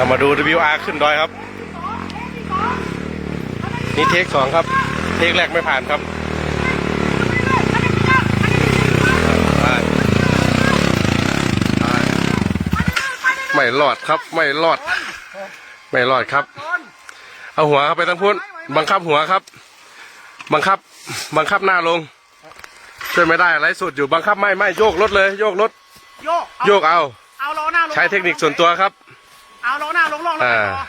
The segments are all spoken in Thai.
เรามาดู WR ขึ้นดอยครับ นี่เทคสองครับ เทคแรกไม่ผ่านครับไปไปไม่รอดครับ ไม่รอด ไม่รอดครับ เอาหัวเข้าไปทั้งพุ่นบังคับหัวครับ บังคับ บังคับหน้าลง ช่วยไม่ได้อะไรสุดอยู่บังคับไม่ไม่โยกรถเลย โยกรถโยกเอาโยกเอาเอาล้อหน้าลงใช้เทคนิคส่วนตัวครับ เอาล้อหน้าลงลงแล้วอ่าไปต่อ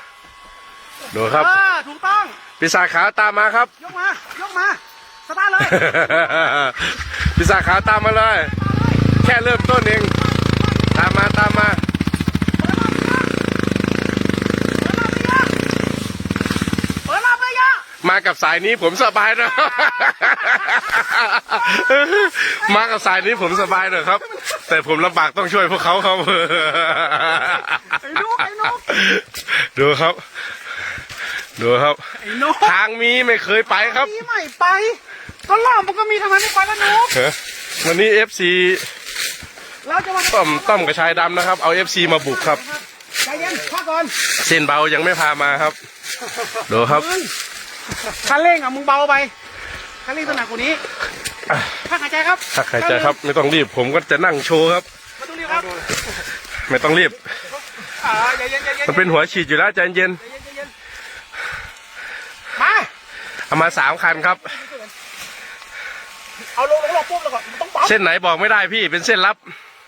ดูครับเออถูกต้องปีศาจขาวตามมาครับ ยกมายกมาสตาร์ทเลยปีศาจขาวตามมาเลย แค่เริ่มต้นเอง ตามมาตามมาเปิดรอบเลยยะมากับสายนี้ผมสบายนะ มากับสายนี้ผมสบายหน่อยครับ แต่ผมลำบากต้องช่วยพวกเขาครับไอ้นุ๊กไอ้นุ๊ก ดูครับ ดูครับ ไอ้นุ๊กทางมีไม่เคยไปครับ นี่ไม่ไป ก็รอบมันก็มีทำไมไม่ไปแล้วนุ๊กวันนี้ FC เราจะมาต้อมต้อมกับชายดำนะครับ เอา FC มาบุกครับ ใจเย็นพักก่อนเส้นเบายังไม่พามาครับ ดูครับมึงคันเร่งอะมึงเบาไปคันเร่งตัวหนักกว่านี้พักหายใจครับถ้าใครใจครับ ไม่ต้องรีบผมก็จะนั่งโชว์ครับมาดูรีบครับ ไม่ต้องรีบ อ่าใจเย็นใจเย็นมันเป็นหัวฉีดอยู่แล้วใจเย็นใจเย็นใจเย็นมาเอามาสามคันครับ เอาลงลงลงปุ๊บแล้วก็มันต้องปั๊มเส้นไหนบอกไม่ได้พี่เป็นเส้นลับ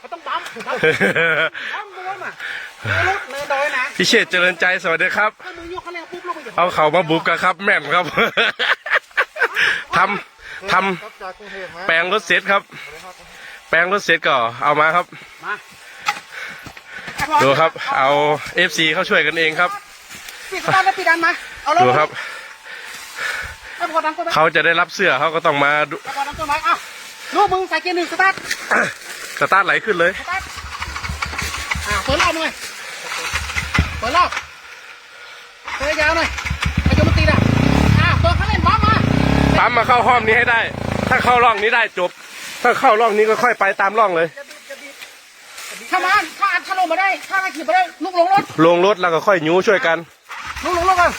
มันต้องปั๊มปั๊มปั๊มบวมอะเนินรถเนินดอยนะพี่เชษเจริญใจสวัสดีครับ ถ้ามึงยกคันเร่งปุ๊บลงไปเดี๋ยวเอาเขามาบุกกันครับแม่นครับ ทำทำแปลงรถเสร็จครับ แปลงรถเสร็จก็เอามาครับมา ดูครับ เอา FC เขาช่วยกันเองครับปิดสตาร์ทแล้วปิดดันมา เอาลงดูครับให้พอดันต้นไม้เขาจะได้รับเสื้อเขาก็ต้องมาดูให้พอดันต้นไม้อะลูกมึงใส่เกียร์หนึ่งสตาร์ทสตาร์ทไหลขึ้นเลยสตาร์ทอะเปิดรอบหน่อยเปิดรอบเปิดยาวหน่อยไอ้จมันติดอะอะเปิดคันเร่งปั๊มมาปั๊มมาเข้าห้อมนี้ให้ได้ ถ้าเข้าร่องนี้ได้จบ ถ้าเข้าร่องนี้ก็ค่อยไปตามร่องเลย ถ้ามาถ้าอัดถ้าลงมาได้ ถ้าไม่ขี่มาได้ลูกลงรถลงรถแล้วก็ค่อยยูช่วยกันลูกลงรถกัน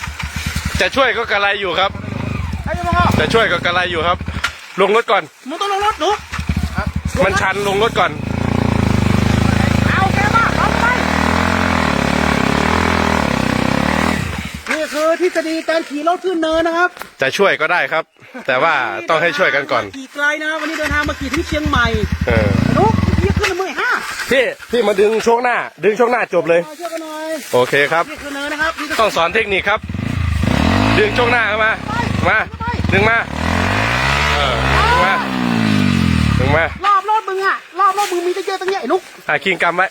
จะช่วยก็กระไรอยู่ครับ ไอ้ยังไงอะจะช่วยก็กระไรอยู่ครับ ลงรถก่อน มึงต้องลงรถหนูมันชันลงรถก่อน เอาแกมาปั๊มไปนี่คือทฤษฎีการขี่รถขึ้นเนินนะครับจะช่วยก็ได้ครับ แต่ว่าต้องให้ช่วยกันก่อน ขี่ไกลนะครับวันนี้เดินทางมาขี่ที่เชียงใหม่เออนุ๊กพี่ขึ้นละมือห้า พี่พี่มาดึงช่วงหน้า ดึงช่วงหน้าจบเลยมาช่วยกันหน่อยโอเคครับ นี่คือเนินนะครับนี่ต้องสอนเทคนิคครับ ดึงช่วงหน้าเข้ามา มา ดึงมา เออ ดึงมา ดึงมารอบรถมึงอะรอบรถมึงมีตั้งเยอะตั้งแยะไอ้นุ๊กอะคิงกำไว้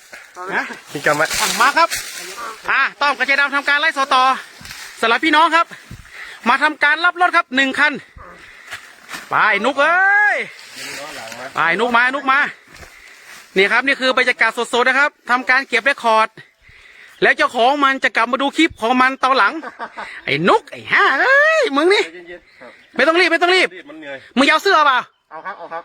นะคิงกำไว้ อะมาครับอะต้อมกับเจดำทำการไล่สตอสำหรับพี่น้องครับ มาทำการรับรถครับหนึ่งคันไปนุกเอ้ยไปนุกมานุกมา นี่ครับนี่คือบรรยากาศสดๆนะครับทำการเก็บเรคคอร์ด แล้วเจ้าของมันจะกลับมาดูคลิปของมันตอนหลัง ไอ้นุกไอ้ห่าเอ้ยมึงนี่ไม่ต้องรีบไม่ต้องรีบมันเหนื่อย มึงอยากเอาเสื้อเปล่าเอาครับ เอาครับ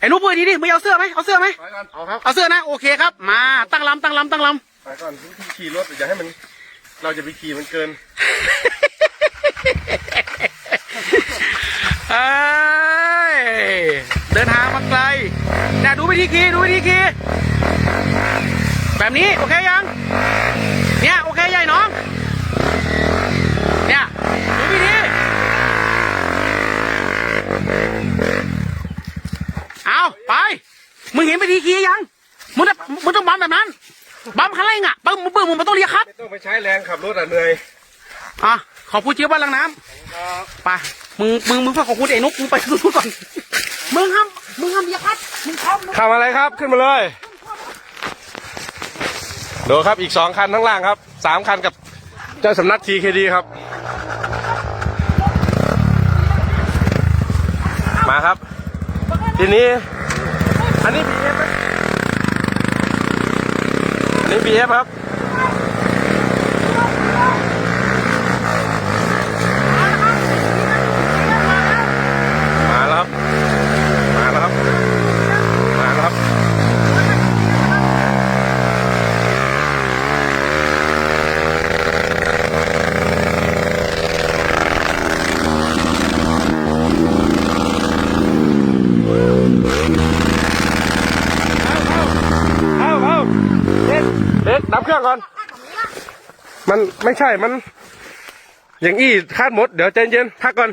ไอ้นุกพูดดีดิมึงอยากเอาเสื้อไหมเอาเสื้อไหมไปก่อนเอาครับเอาเสื้อนะโอเคครับ มาตั้งลำตั้งลำตั้งลำไปก่อนพี่ขี่รถอย่าให้มัน เราจะไปขี่มันเกินเอ้ยเดินทางมาไกล น่ะดูวิธีขี่ดูวิธีขี่แบบนี้โอเคยัง เนี่ยโอเคใหญ่น้อง เนี่ยดูวิธีเอาไป มึงเห็นวิธีขี่ยัง มึงจะมึงต้องบัมแบบนั้น บัมคันเร่งอะปึ้มปึ้มมึงต้องเรียกคัดไม่ต้องไปใช้แรงขับรถอะเหนื่อยอะขอบคุณเจี๊ยบบ้านลังน้ำไปมึงมึงมึงฝากขอบคุณไอ้นุกมึงไปดูก่อน มึงห้ามมึงห้ามเรียคัดมึงพร้อมทำอะไรครับขึ้นมาเลยดูครับอีกสองคันข้างล่างครับสามคันกับเจ้าสำนักทีเคดีครับ มาครับ ทีนี้ อันนี้ BF ไหมอันนี้ BF ครับ มาแล้วครับ มาแล้วครับ มาแล้วครับ กดับเครื่องก่อน มันไม่ใช่มัน อย่างอี้คาดหมด เดี๋ยวใจเย็นพักก่อน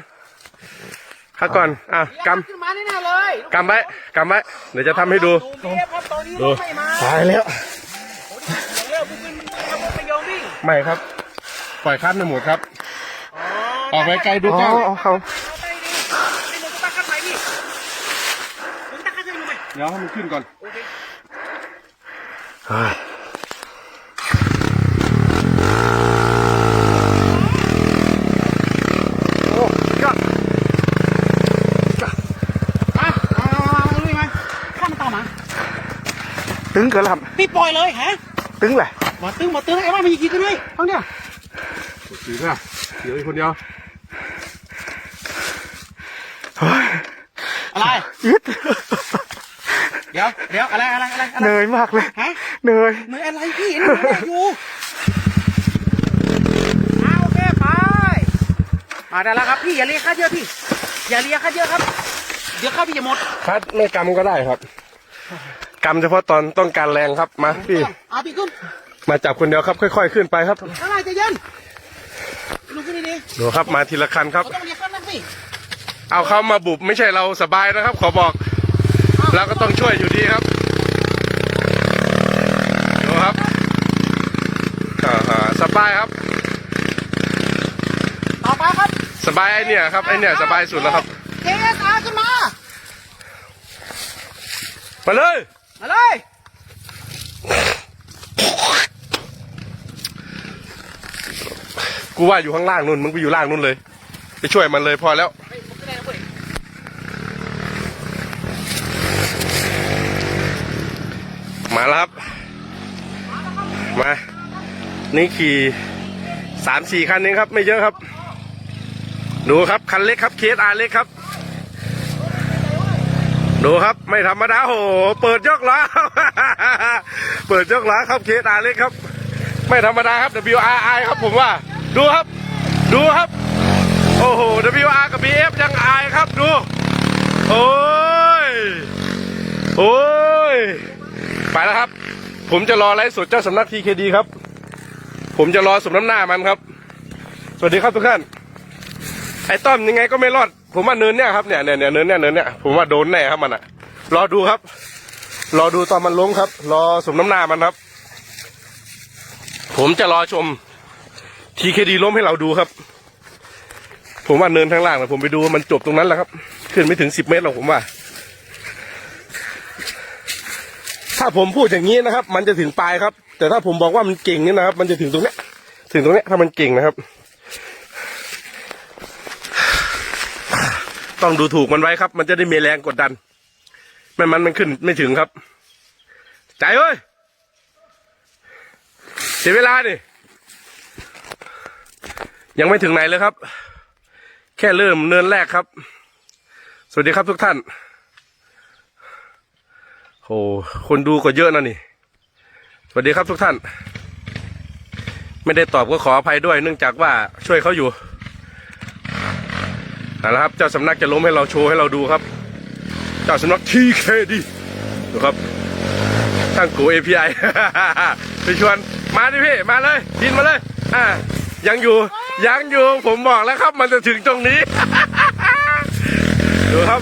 พักก่อนอะกขึ้นมาแน่ๆเลยำกำไว้กำไว้เดี๋ยวจะทำให้ดู ดูเมียครับตอนนี้ดูรถไม่มาตายแล้ว เร็วปุ๊บปุ๊บปุ๊บปุ๊บไปโยงวิ่งไม่ครับ ปล่อยคัดในหมดครับอ๋อออกไปไกลดูกล้องเอาไปดิไอ้หนูก็ตั้งคันใหม่ดิหนูตั้งคันใหม่หนูไหมเดี๋ยวให้มันขึ้นก่อนโอเคโอ้ยอด มาเอาเอาเอาเอาลุยมาข้ามมันต่อมา ตึงเกินแล้วครับพี่ปล่อยเลยฮะตึงแหละมาตึงมาตึงไอ้ว่ามันยิงกี่กันเลยฟังเนี่ยถือค่ะถืออีกคนเดียวอะไรยึดเดี๋ยวเดี๋ยวอะไรอะไรอะไรอะไรเหนื่อยมากเลยฮะเหนื่อยเหนื่อยอะไรพี่เหนื่อยอยู่เอาโอเคไปมาได้แล้วครับพี่อย่าเรียกค่าเยอะพี่ อย่าเรียกค่าเยอะครับ เดี๋ยวข้าวพี่จะหมดคัดไม่กำก็ได้ครับ กำเฉพาะตอนต้องการแรงครับมาพี่เอาพี่ขึ้นมาจับคนเดียวครับ ค่อย ๆ ขึ้นไปครับข้างในใจะเย็นลุกขึ้นดีดูครับมาทีละคันๆครับเราต้องเรียกขั้นนั่งสิเอาเข้ามาบุบไม่ใช่เราสบายนะครับ ขอบอกเราก็ต้องช่วยอยู่ดีครับดูครับอ่าๆสบายครับต่อไปครับ สบายไอเนี่ยครับไอเนี่ยสบายสุดแล้วครับเจสอาขึ้นมามาเลย มาเลย กูว่าอยู่ข้างล่างนู่น มึงไปอยู่ล่างนู่นเลย ไปช่วยมันเลยพอแล้ว มาแล้วครับ มา นี่ขี่สามสี่คันเองครับ ไม่เยอะครับ ดูครับ คันเล็กครับเคสอาเล็กครับ ดูครับไม่ธรรมดาโห เปิดยกล้อเปิดยกล้อครับเคสอาเล็กครับ ไม่ธรรมดาครับ WRI ครับผมว่า ดูครับ ดูครับ โอ้โห WR กับ BF ยังอายครับดู โอ้ย โอ้ย ไปแล้วครับ ผมจะรอไลฟ์สดเจ้าสำนักทีเคดีครับ ผมจะรอสมน้ำหน้ามันครับ สวัสดีครับทุกท่าน ไอ้ต้อมยังไงก็ไม่รอด ผมว่าเนินเนี่ยครับเนี่ยเนี่ยเนี่ยเนินเนี่ยเนินเนี่ยผมว่าโดนแน่ครับมันอะรอดูครับ รอดูตอนมันล้มครับ รอสมน้ำหน้ามันครับ ผมจะรอชมทีเคดีล้มให้เราดูครับ ผมว่าเนินข้างล่างนะผมไปดูมันจบตรงนั้นแหละครับ ขึ้นไม่ถึงสิบเมตรหรอกผมว่า ถ้าผมพูดอย่างนี้นะครับ มันจะถึงปลายครับ แต่ถ้าผมบอกว่ามันเก่งนี่นะครับ มันจะถึงตรงเนี้ย ถึงตรงเนี้ยถ้ามันเก่งนะครับ ต้องดูถูกมันไว้ครับ มันจะได้มีแรงกดดัน ไม่มันมันขึ้นไม่ถึงครับ ใจเอ้ยเสียเวลาดิยังไม่ถึงไหนเลยครับ แค่เริ่มเนินแรกครับ สวัสดีครับทุกท่านโอ้คนดูก็เยอะนะนี่ สวัสดีครับทุกท่าน ไม่ได้ตอบก็ขออภัยด้วย เนื่องจากว่าช่วยเขาอยู่ เอาละครับเจ้าสำนักจะล้มให้เราโชว์ให้เราดูครับ เจ้าสำนักทีเคดีดูครับทางกู API ไปชวนมาดิพี่มาเลยกินมาเลยอ่ายังอยู่ยังอยู่ผมบอกแล้วครับ มันจะถึงตรงนี้ ดูครับ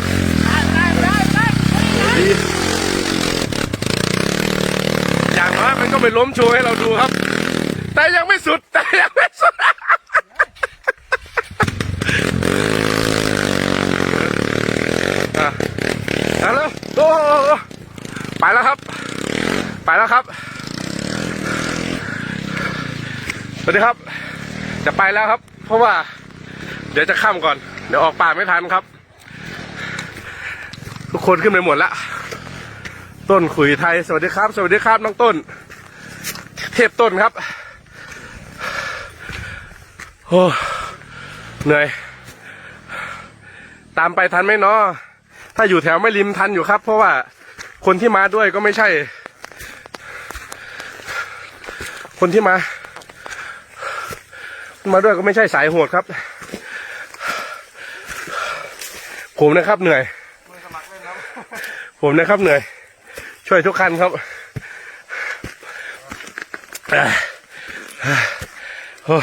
อย่างน้อยมันก็ไปล้มโชว์ให้เราดูครับ แต่ยังไม่สุดแต่ยังไม่สุด อะเอา แล้วโอ้ไปแล้วครับ ไปแล้วครับ สวัสดีครับ จะไปแล้วครับ เพราะว่า เดี๋ยวจะข้ามก่อน เดี๋ยวออกป่าไม่ทันครับ ทุกคนขึ้นไปหมดแล้วต้นขุยไทย สวัสดีครับ สวัสดีครับน้องต้น เทพต้นครับ โอ้ เหนื่อย ตามไปทันไหมเนาะ ถ้าอยู่แถวไม่ริมทันอยู่ครับ เพราะว่าคนที่มาด้วยก็ไม่ใช่ คนที่มา มาด้วยก็ไม่ใช่สายโหดครับ ผมนะครับเหนื่อย ผมนะครับเหนื่อย ช่วยทุกคันครับโอ้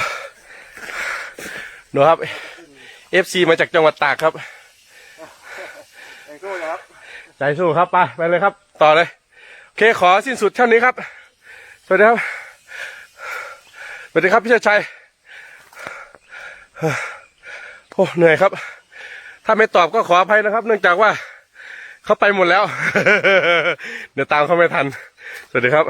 ดูครับ FC มาจากจังหวัดตากครับ ใจสู้ครับไปไปเลยครับ ต่อเลย โอเคขอสิ้นสุดเท่านี้ครับ สวัสดีครับ สวัสดีครับพี่ชาชัยโอ้เหนื่อยครับ ถ้าไม่ตอบก็ขออภัยนะครับ เนื่องจากว่าเขาไปหมดแล้ว เดี๋ยวตามเขาไม่ทัน สวัสดีครับ